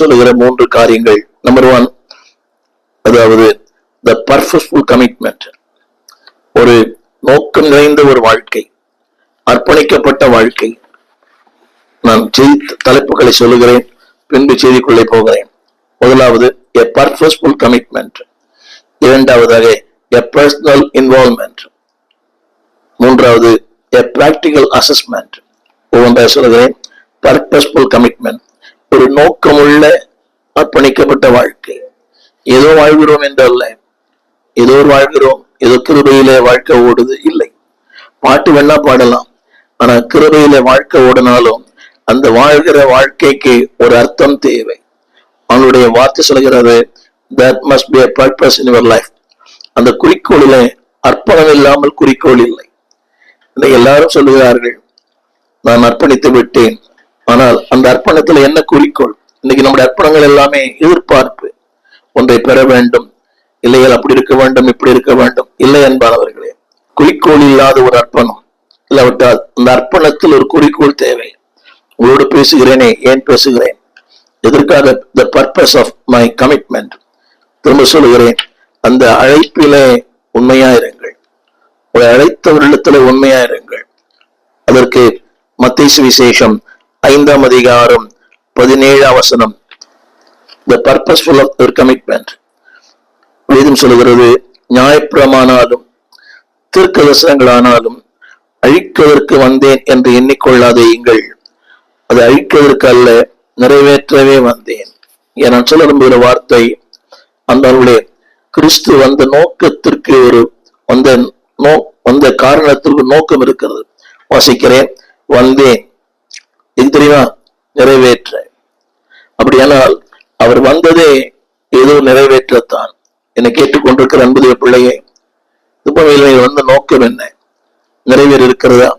சொல்லுகிற மூன்று காரியங்கள். நம்பர் ஒன் அதாவது த பர்பஸ்ஃபுல் கமிட்மெண்ட் ஒரு நோக்கம் நிறைந்த ஒரு வாழ்க்கை அர்ப்பணிக்கப்பட்ட வாழ்க்கை. நான் செய்தி தலைப்புகளை சொல்லுகிறேன் பின்பு செய்திக்குள்ளே போகிறேன். முதலாவது எ பர்பஸ்ஃபுல் கமிட்மெண்ட் இரண்டாவதாக எ பர்சனல் இன்வால்மெண்ட் மூன்றாவது எ பிராக்டிக்கல் அசஸ்மெண்ட் ஒவ்வொன்றாக சொல்லுகிறேன் பர்பஸ்ஃபுல் கமிட்மெண்ட் ஒரு நோக்கமுள்ள அர்ப்பணிக்கப்பட்ட வாழ்க்கை. ஏதோ வாழ்கிறோம் என்றல்ல. ஏதோ ஒரு வாழ்கிறோம். ஏதோ கிருபையிலே வாழ்க்கை ஓடுது. இல்லை. பாட்டு வேணா பாடலாம். ஆனா கிருபையிலே வாழ்க்கை ஓடினாலும் அந்த வாழ்கிற வாழ்க்கைக்கு ஒரு அர்த்தம் தேவை. அவனுடைய வார்த்தை சொல்கிறது that must be a purpose in your அந்த குறிக்கோளில அர்ப்பணம் இல்லாமல் குறிக்கோள் இல்லை. இன்னைக்கு எல்லாரும் சொல்லுகிறார்கள். நான் அர்ப்பணித்து விட்டேன். ஆனால் அந்த அர்ப்பணத்துல என்ன குறிக்கோள்? இன்னைக்கு நம்முடைய அர்ப்பணங்கள் எல்லாமே எதிர்பார்ப்பு. ஒன்றை பெற வேண்டும். இல்லையால் அப்படி இருக்க வேண்டும் இப்படி இருக்க வேண்டும். இல்லை என்பானவர்களே குறிக்கோள் இல்லாத ஒரு அர்ப்பணம். இல்லாவிட்டால் அந்த அர்ப்பணத்தில் ஒரு குறிக்கோள் தேவை. உங்களோடு பேசுகிறேனே ஏன் பேசுகிறேன்? எதற்காக the purpose of my commitment திரும்ப சொல்லுகிறேன் அந்த அழைப்பிலே உண்மையாயிருங்கள். உங்களை அழைத்தவரிடத்துல உண்மையாயிருங்கள். அதற்கு மத்திய சுவிசேஷம் ஐந்தாம் அதிகாரம் பதினேழாம் வசனம். The purposeful of your commitment வேதம் சொல்கிறது நியாயப்பிரமானாலும் தீர்க்கதர்சனங்களானாலும் அழிப்பதற்கு வந்தேன் என்று எண்ணிக்கொள்ளாதேயுங்கள். அது அழிப்பதற்கு அல்ல நிறைவேற்றவே வந்தேன். என நான் சொல்ல விரும்புகிற வார்த்தை அந்த கிறிஸ்து வந்த நோக்கத்திற்கு ஒரு வந்த நோ வந்த காரணத்திற்கு நோக்கம் இருக்கிறது. வாசிக்கிறேன் வந்தேன். இது தெரியுமா? நிறைவேற்ற. அப்படியானால் அவர் வந்ததே ஏதோ நிறைவேற்றத்தான். என்னை கேட்டுக்கொண்டிருக்கிற அன்புடைய பிள்ளையே துப்பமையில் வந்த நோக்கம் என்ன? நிறைவேற இருக்கிறதா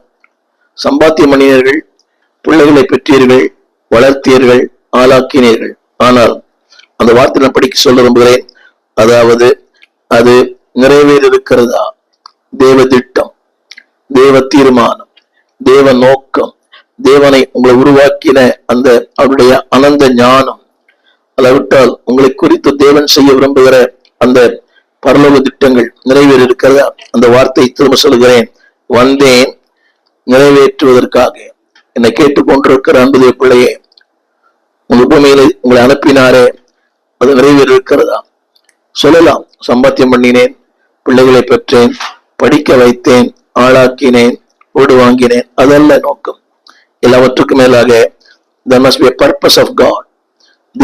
சம்பாத்திய மனிதர்கள் பிள்ளைகளை பெற்றீர்கள் வளர்த்தீர்கள் ஆளாக்கினீர்கள். ஆனால் அந்த வார்த்தை நான் படிக்க சொல்ல விரும்புகிறேன். அதாவது அது நிறைவேற இருக்கிறதா தேவ திட்டம் தேவ தீர்மானம் தேவ நோக்கம் தேவனை உங்களை உருவாக்கின அந்த அவருடைய அனந்த ஞானம். அளவிட்டால் உங்களை குறித்து தேவன் செய்ய விரும்புகிற அந்த பரலோக திட்டங்கள் நிறைவேற இருக்கிறதா அந்த வார்த்தை திரும்ப சொல்கிறேன் வந்தேன் நிறைவேற்றுவதற்காக. என்னை கேட்டுக்கொண்டிருக்கிற அன்புதே பிள்ளையே உங்க பூமியில உங்களை அனுப்பினாரே அது நிறைவேற இருக்கிறதா சொல்லலாம் சம்பாத்தியம் பண்ணினேன் பிள்ளைகளை பெற்றேன் படிக்க வைத்தேன் ஆளாக்கினேன் ஓடு வாங்கினேன் அதல்ல நோக்கம். எல்லாவற்றுக்கும் மேலாக there must be a purpose of God